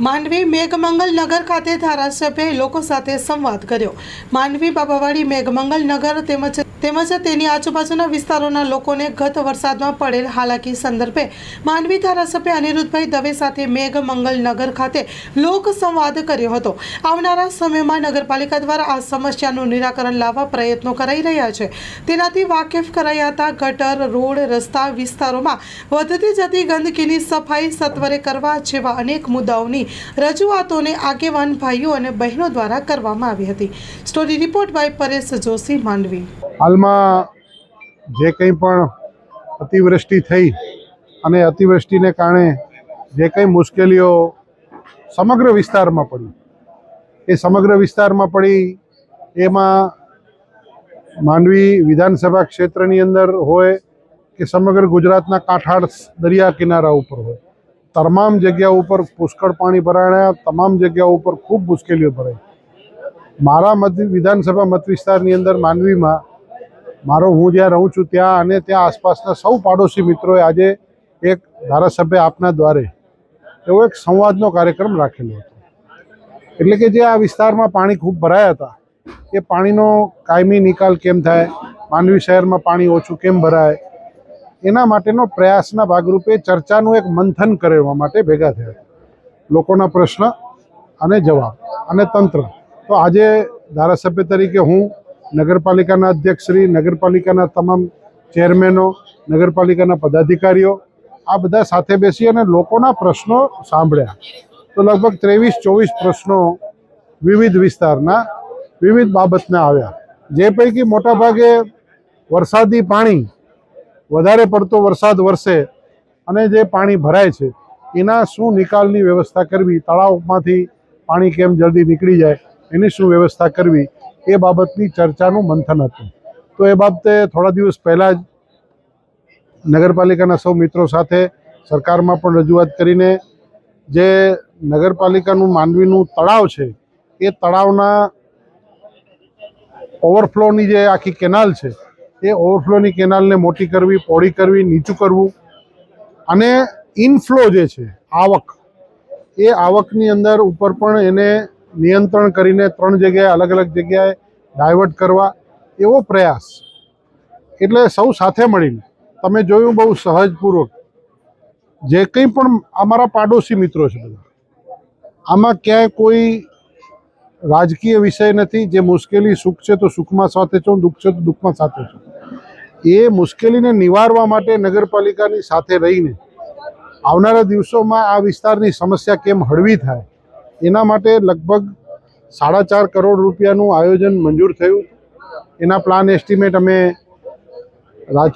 માંડવી મેઘમંગલ નગર ખાતે ધારાસભ્યએ લોકો સાથે સંવાદ કર્યો. માંડવી બાબાવાડી મેઘમંગલ નગર તેમજ તેમજ તેની આજુબાજુના વિસ્તારોના લોકોને ગત વરસાદમાં પડેલ હાલાકી સંદર્ભે માંડવી ધારાસભ્ય અનિરુદ્ધભાઈ દવે સાથે મેઘમંગલ નગર ખાતે લોક સંવાદ કર્યો હતો. આવનારા સમયમાં નગરપાલિકા દ્વારા આ સમસ્યાનું નિરાકરણ લાવવા પ્રયત્નો કરાઈ રહ્યા છે. તેનાથી વાકેફ કરાયા હતા ગટર, રોડ, રસ્તા વિસ્તારોમાં વધતી જતી ગંદકીની સફાઈ સત્વરે કરવા જેવા અનેક મુદ્દાઓની રજૂઆતોને આગેવાન ભાઈઓ અને બહેનો દ્વારા કરવામાં આવી હતી. Story report by Paresh Joshi, Mandvi. હાલમાં જે કંઈ પણ અતિવૃષ્ટિ થઈ અને અતિવૃષ્ટિને કારણે જે કંઈ મુશ્કેલીઓ સમગ્ર વિસ્તારમાં પડી. એ સમગ્ર વિસ્તારમાં પડી, એમાં માંડવી વિધાનસભા ક્ષેત્રની અંદર હોય કે સમગ્ર ગુજરાતના કાંઠાળ દરિયા કિનારા ઉપર હોય. તમામ જગ્યા ઉપર પુષ્કળ પાણી ભરાયા તમામ જગ્યાઓ ઉપર ખૂબ મુશ્કેલીઓ ભરાઈ. મારા મત વિધાનસભા મત વિસ્તારની અંદર માંડવીમાં મારો હું જ્યાં રહું છું ત્યાં અને ત્યાં આસપાસના સૌ પાડોશી મિત્રોએ આજે એક ધારાસભ્ય આપના દ્વારે એવો એક સંવાદનો કાર્યક્રમ રાખેલો હતો. એટલે કે જે આ વિસ્તારમાં પાણી ખૂબ ભરાયા હતા, એ પાણીનો કાયમી નિકાલ કેમ થાય માંડવી શહેરમાં પાણી ઓછું કેમ ભરાય, એના માટેનો પ્રયાસના ભાગરૂપે ચર્ચાનું એક મંથન કરવા માટે ભેગા થયા લોકોના પ્રશ્ન અને જવાબ અને તંત્ર. તો આજે ધારાસભ્ય તરીકે હું નગરપાલિકાના અધ્યક્ષશ્રી, નગરપાલિકાના તમામ ચેરમેનો, નગરપાલિકાના પદાધિકારીઓ, આ બધા સાથે બેસી અને લોકોના પ્રશ્નો સાંભળ્યા. તો લગભગ ત્રેવીસ, ચોવીસ પ્રશ્નો વિવિધ વિસ્તારના, વિવિધ બાબતના આવ્યા. જે પૈકી મોટાભાગે વરસાદી પાણી, વધારે પડતો વરસાદ વરસે અને જે પાણી ભરાય છે, એના શું નિકાલની વ્યવસ્થા કરવી, તળાવમાંથી પાણી કેમ જલ્દી નીકળી જાય, એની શું વ્યવસ્થા કરવી એ બાબતની ચર્ચાનું મંથન હતું. તો એ બાબતે થોડા દિવસ પહેલાં જ નગરપાલિકાના સૌ મિત્રો સાથે સરકારમાં પણ રજૂઆત કરીને જે નગરપાલિકાનું માનવીનું તળાવ છે, એ તળાવના ઓવરફ્લોની જે આખી કેનાલ છે, એ ઓવરફ્લોની કેનાલને મોટી કરવી, પહોળી કરવી, નીચું કરવું અને ઇનફ્લો જે છે, આવક, એ આવકની અંદર ઉપર પણ એને નિયંત્રણ કરીને ત્રણ જગ્યાએ અલગ અલગ જગ્યાએ ડાયવર્ટ કરવા એવો પ્રયાસ. એટલે સૌ સાથે મળીને તમે જોયું બહુ સહજપૂર્વક. જે કંઈ પણ અમારા પાડોશી મિત્રો છે બધા, આમાં ક્યાંય કોઈ રાજકીય વિષય નથી. જે મુશ્કેલી સુખ છે તો સુખમાં સાથે છો, દુઃખ છે તો દુઃખમાં સાથે છો. એ મુશ્કેલીને નિવારવા માટે નગરપાલિકાની સાથે રહીને આવનારા દિવસોમાં આ વિસ્તારની સમસ્યા કેમ હળવી થાય એના માટે લગભગ સાડા ચાર કરોડ રૂપિયાનું આયોજન મંજૂર થયું. એના પ્લાન એસ્ટિમેટ અમે રાજ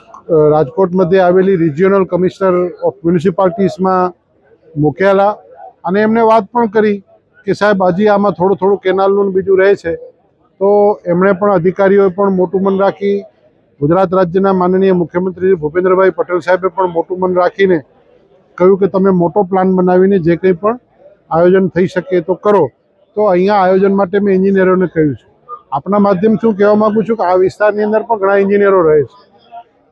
રાજકોટ મધ્યે આવેલી રિજિયોનલ કમિશનર ઓફ મ્યુનિસિપાલિટીઝમાં મૂકેલા અને એમને વાત પણ કરી કે સાહેબ, હજી આમાં થોડું થોડું કેનાલનું બીજું રહે છે. તો એમણે પણ અધિકારીઓએ પણ મોટું મન રાખી. ગુજરાત રાજ્યના માનનીય મુખ્યમંત્રી ભૂપેન્દ્રભાઈ પટેલ સાહેબે પણ મોટું મન રાખીને કહ્યું કે, તમે મોટો પ્લાન બનાવીને જે કંઈ પણ આયોજન થઈ શકે તો કરો. તો અહીંયા આયોજન માટે મેં એન્જિનિયરોને કહ્યું છે. આપના માધ્યમથી હું કહેવા માગું છું કે આ વિસ્તારની અંદર પણ ઘણા એન્જિનિયરો રહે છે.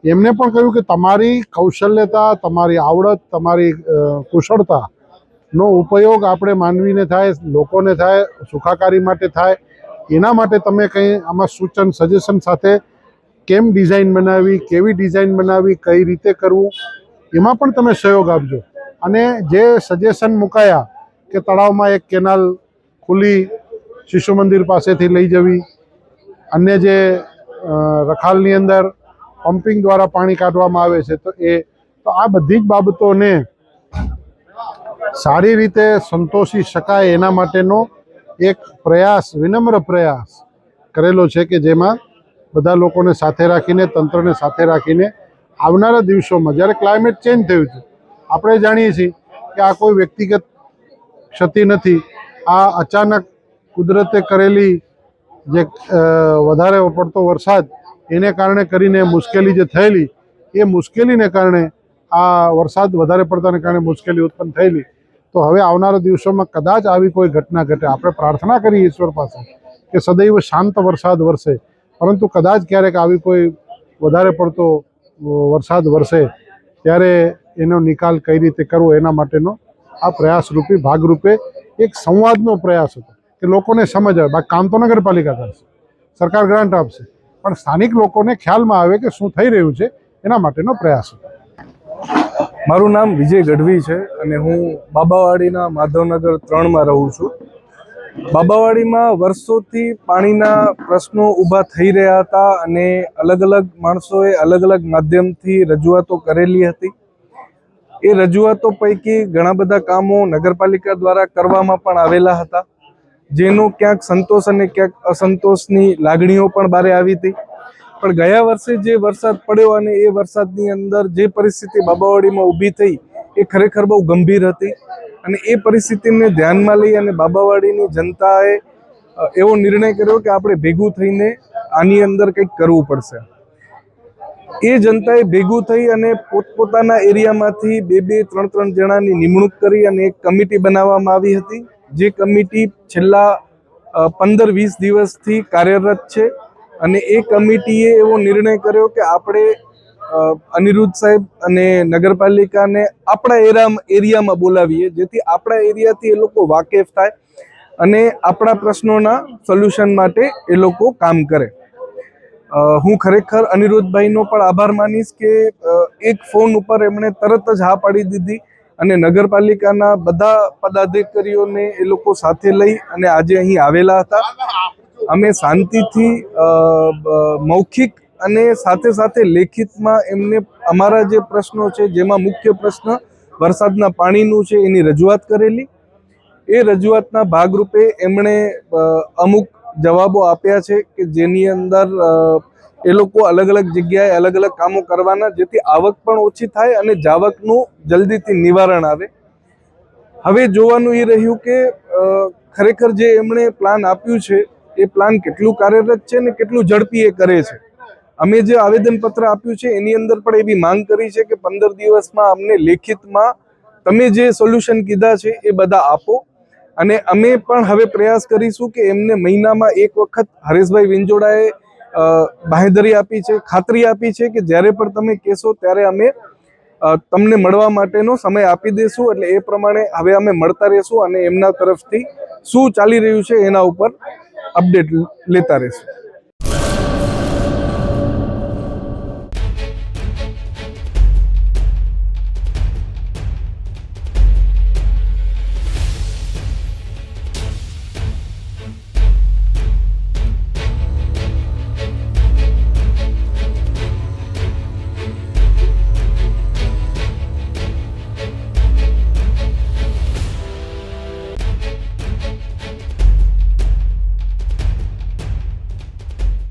એમને પણ કહ્યું કે તમારી કૌશલ્યતા, તમારી આવડત, તમારી કુશળતા કુશળતાનો ઉપયોગ આપણે માનવીને થાય, લોકોને થાય, સુખાકારી માટે થાય. એના માટે તમે કંઈ આમાં સૂચન, સજેશન સાથે કેમ ડિઝાઇન બનાવવી કેવી ડિઝાઇન બનાવી, કઈ રીતે કરવું, એમાં પણ તમે સહયોગ આપજો. અને જે સજેશન મુકાયા કે તળાવમાં એક કેનાલ ખુલ્લી શિશુ મંદિર પાસેથી લઈ જવી. અન્ય જે રખાલની અંદર પમ્પિંગ દ્વારા પાણી કાઢવામાં આવે છે, તો એ, તો આ બધી જ બાબતોને સારી રીતે સંતોષી શકાય એના માટેનો એક પ્રયાસ, વિનમ્ર પ્રયાસ કરેલો છે કે જેમાં બધા લોકોને સાથે રાખીને, તંત્રને સાથે રાખીને આવનારા દિવસોમાં જ્યારે ક્લાઇમેટ ચેન્જ થયું છે, આપણે જાણીએ છીએ કે આ કોઈ વ્યક્તિગત ક્ષતિ નથી. આ અચાનક કુદરતે કરેલી જે વધારે પડતો વરસાદ, એને કારણે કરીને મુશ્કેલી જે થયેલી, એ મુશ્કેલીને કારણે આ વરસાદ વધારે પડતાને કારણે મુશ્કેલી ઉત્પન્ન થયેલી. તો હવે આવનારા દિવસોમાં કદાચ આવી કોઈ ઘટના ઘટે. આપણે પ્રાર્થના કરીએ ઈશ્વર પાસે કે સદૈવ શાંત વરસાદ વરસે. પરંતુ કદાચ ક્યારેક આવી કોઈ વધારે પડતો વરસાદ વરસે, ત્યારે એનો નિકાલ કઈ રીતે કરવો એના માટેનો આ પ્રયાસરૂપી ભાગરૂપે એક સંવાદનો પ્રયાસ હતો કે લોકોને સમજ આવે. બાકી કામ તો નગરપાલિકા કરશે. સરકાર ગ્રાન્ટ આપશે. પણ સ્થાનિક લોકોને ખ્યાલમાં આવે કે શું થઈ રહ્યું છે એના માટેનો પ્રયાસ હતો. મારું નામ વિજય ગઢવી છે અને હું બાબાવાડીના માધવનગર ત્રણમાં રહું છું. બાબાવાડીમાં વર્ષોથી પાણીના પ્રશ્નો ઊભા થઈ રહ્યા હતા અને અલગ અલગ માણસોએ અલગ અલગ માધ્યમથી રજૂઆતો કરેલી હતી. એ રજૂઆતો પૈકી ઘણા બધા કામો નગરપાલિકા દ્વારા કરવામાં પણ આવેલા હતા, જેનો ક્યાંક સંતોષ અને ક્યાંક અસંતોષની લાગણીઓ પણ બારે આવી હતી. પણ ગયા વર્ષે જે વરસાદ પડ્યો અને એ વરસાદની અંદર જે પરિસ્થિતિ બાબાવાડીમાં ઊભી થઈ, એ ખરેખર બહુ ગંભીર હતી. અને એ પરિસ્થિતિને ધ્યાનમાં લઈ અને બાબાવાડીની જનતાએ એવો નિર્ણય કર્યો કે આપણે ભેગું થઈને આની અંદર કંઈક કરવું પડશે. એ જનતાએ ભેગું થઈ અને પોતપોતાના એરિયામાંથી બે બે, ત્રણ ત્રણ જણાની નિમણૂક કરી અને એક કમિટી બનાવવામાં આવી હતી, જે કમિટી છેલ્લા પંદર વીસ દિવસથી કાર્યરત છે અને એ કમિટીએ એવો નિર્ણય કર્યો કે આપણે અનિરુદ્ધ સાહેબ અને નગરપાલિકાને આપણા એરિયા એરિયામાં બોલાવીએ, જેથી આપણા એરિયાથી એ લોકો વાકેફ થાય અને આપણા પ્રશ્નોના સોલ્યુશન માટે એ લોકો કામ કરે. હું ખરેખર અનિરુદ્ધભાઈનો પણ આભાર માનીશ કે એક ફોન ઉપર એમણે તરત જ હા પાડી દીધી અને નગરપાલિકાના બધા પદાધિકારીઓને એ લોકો સાથે લઈ અને આજે અહીં આવેલા હતા. અમે શાંતિથી મૌખિક અને સાથે સાથે લેખિતમાં એમને અમારા જે પ્રશ્નો છે, જેમાં મુખ્ય પ્રશ્ન વરસાદના પાણીનું છે, એની રજૂઆત કરેલી. એ રજૂઆતના ભાગરૂપે એમણે અમુક જવાબો આપ્યા છે કે જેની અંદર એ લોકો અલગ અલગ જગ્યાએ અલગ અલગ કામો કરવાના, જેથી આવક પણ ઓછી થાય અને જાવકનું જલ્દીથી નિવારણ આવે. હવે જોવાનું એ રહ્યું કે ખરેખર જે એમણે પ્લાન આપ્યું છે, એ પ્લાન કેટલું કાર્યરત છે ને કેટલું ઝડપી એ કરે છે? અમે જે આવેદનપત્ર આપ્યું છે, એની અંદર પણ એવી માંગ કરી છે કે પંદર દિવસમાં અમને લેખિતમાં તમે જે સોલ્યુશન કીધા છે, એ બધા આપો. અને અમે પણ હવે પ્રયાસ કરીશું કે એમને મહિનામાં એક વખત હરેશભાઈ વિંજોડાએ બાહેધરી આપી છે, ખાતરી આપી છે કે જ્યારે પણ તમે કહેશો ત્યારે અમે તમને મળવા માટેનો સમય આપી દઈશું એટલે એ પ્રમાણે હવે અમે મળતા રહીશું અને એમના તરફથી શું ચાલી રહ્યું છે એના ઉપર અપડેટ લેતા રહીશું.